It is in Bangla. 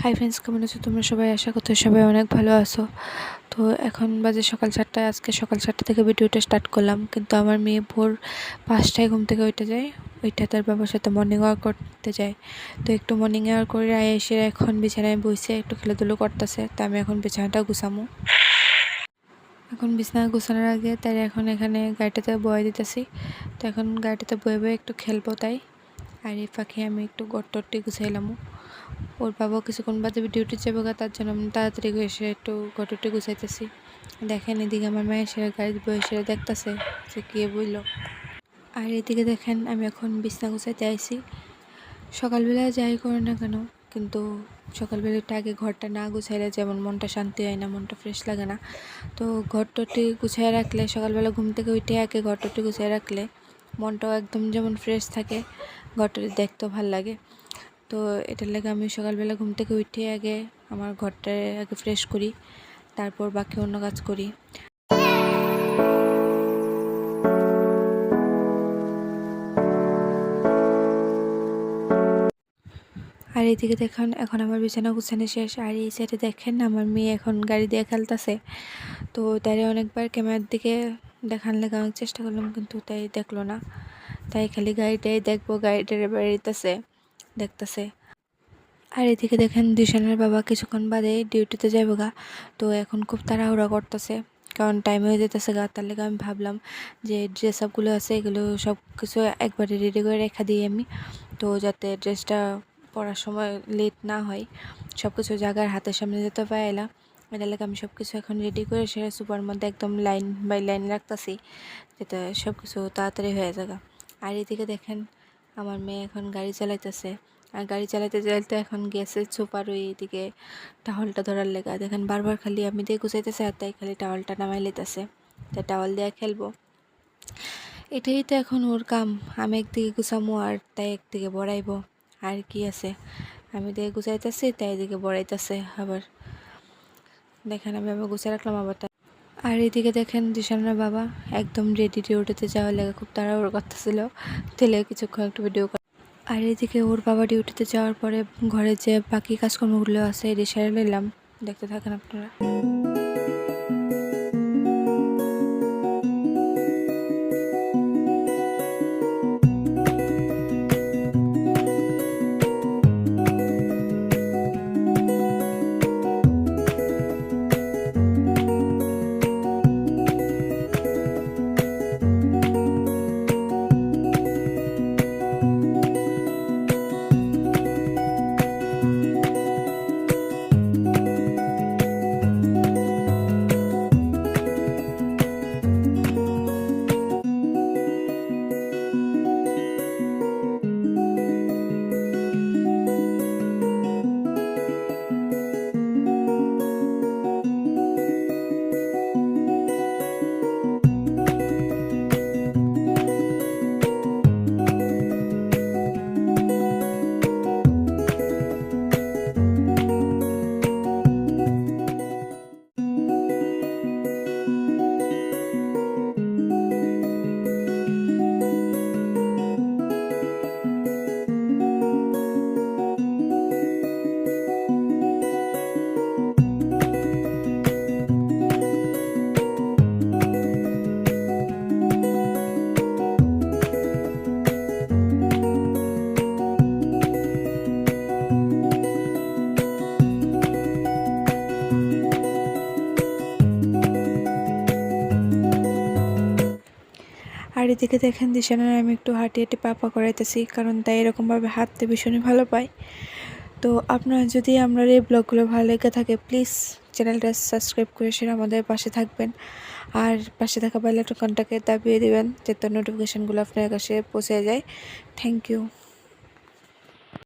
হাই ফ্রেন্ডস কেমন আছো? তোমরা সবাই আশা করতে সবাই অনেক ভালো আছো। তো এখন বাজে সকাল চারটায়, আজকে সকাল চারটা থেকে ভিডিওটা স্টার্ট করলাম। কিন্তু আমার মেয়ে ভোর পাঁচটায় ঘুম থেকে উঠে যায় ওইটা তার বাবার সাথে মর্নিং ওয়াক করতে যায়। তো একটু মর্নিং ওয়াক করে এসে এখন বিছানায় বসে একটু খেলাধুলো করতেছে, তো আমি এখন বিছানাটা গুছামো। এখন বিছানা গুছানোর আগে তাই এখন এখানে গাড়িটাতে বয়ে দিতেছি। তো এখন গাড়িটাতে বয়ে বয়ে একটু খেলব তাই। আর এই ফাঁকে আমি একটু গট্টরটি গুছাইলাম। ওর বাবাও কিছুক্ষণ বাদে ডিউটি যাবে গা, তার জন্য আমি তাড়াতাড়ি এসে একটু গট্টরটি গুছাইতেছি। দেখেন এদিকে আমার মায়ের সে গাড়ি বসে দেখতেছে যে কে বইল আর এদিকে দেখেন আমি এখন বিছনা গুছাইতে আইছি। সকালবেলা যাই করে না কেন, কিন্তু সকালবেলা একটু আগে ঘরটা না গুছাইলে যেমন মনটা শান্তি হয় না, মনটা ফ্রেশ লাগে না। তো ঘরটটি গুছিয়ে রাখলে, সকালবেলা ঘুম থেকে উঠে আগে ঘরটটি গুছাই রাখলে মনটাও একদম যেমন ফ্রেশ থাকে ঘরটাটি দেখতেও ভালো লাগে। তো এটার লাগে আমি সকালবেলা ঘুম থেকে উঠে আগে আমার ঘরটা আগে ফ্রেশ করি, তারপর বাকি অন্য কাজ করি। আর এইদিকে দেখেন, এখন আমার বিছানা গুছানো শেষ। আর এই সাইডে দেখেন, আমার মেয়ে এখন গাড়ি দিয়ে খেলতেছে। তো তাই অনেকবার ক্যামেরার দিকে দেখান লেগে অনেক চেষ্টা করলাম, কিন্তু তাই দেখল না। তাই খালি গাড়িটাই দেখব, গাড়িটার বেড়িতেছে দেখতেছে। আর এদিকে দেখেন দিশানের বাবা কিছুক্ষণ বাদে ডিউটিতে যাবে গা তো এখন খুব তাড়াহুড়া করতেছে। কারণ টাইম হয়ে যেতেছে গা, তার লেগে আমি ভাবলাম যে ড্রেস আপগুলো আছে, এগুলো সব কিছু একবারে রেডি করে রেখা দিই আমি। তো যাতে ড্রেসটা পড়ার সময় লেট না হয় সব কিছু জায়গার হাতের সামনে যেতে পারলাম এটা লেগে আমি সব কিছু এখন রেডি করে সেটা সুপার মধ্যে একদম লাইন বাই লাইন রাখতেছি, যাতে সব কিছু তাড়াতাড়ি হয়ে যাবে আর এদিকে দেখেন আমার মেয়ে এখন গাড়ি চালাইতেছে। আর গাড়ি চালাইতে চালাতে এখন গেছে সুপার ওই এদিকে টাওয়ালটা ধরার লেগা। দেখেন বারবার খালি আমি দিয়ে গুছাইতেছে আর তাই খালি টাওয়ালটা নামাই লেতেছে। তাই টাওয়াল দিয়ে খেলব। এটাই তো এখন ওর কাম। আমি একদিকে গুছামো আর তাই একদিকে বড়াইবো। আর কি আছে? আমি দিয়ে গুছাইতেছি, তাই এদিকে বড়াইতেছে আবার। দেখেন আমি আবার গুছিয়ে রাখলাম আবার আর এদিকে দেখেন দিশানার বাবা একদম রেডি ডিউটিতে যাওয়ার লেগে খুব তাড়াহুড়ো করতেছিল। তেলে কিছুক্ষণ একটু ভিডিও আর এদিকে ওর বাবা ডিউটিতে যাওয়ার পরে ঘরে যে বাকি কাজকর্মগুলো আছে এটি সেরে নিলাম। দেখতে থাকেন আপনারা। আর এদিকে দেখেন দিশানার আমি একটু হাঁটি হাঁটি পাপা করাইতেছি, কারণ তাই এরকমভাবে হাঁটতে ভীষণই ভালো পাই। তো আপনারা যদি আমরা এই ব্লগগুলো ভালো লেগে থাকে প্লিজ চ্যানেলটা সাবস্ক্রাইব করে সেটা আমাদের পাশে থাকবেন। আর পাশে থাকা বেলাটা কন্ট্যাক্টে দাবিয়ে দিবেন, যাতে নোটিফিকেশানগুলো আপনার কাছে পৌঁছে যায়। Thank you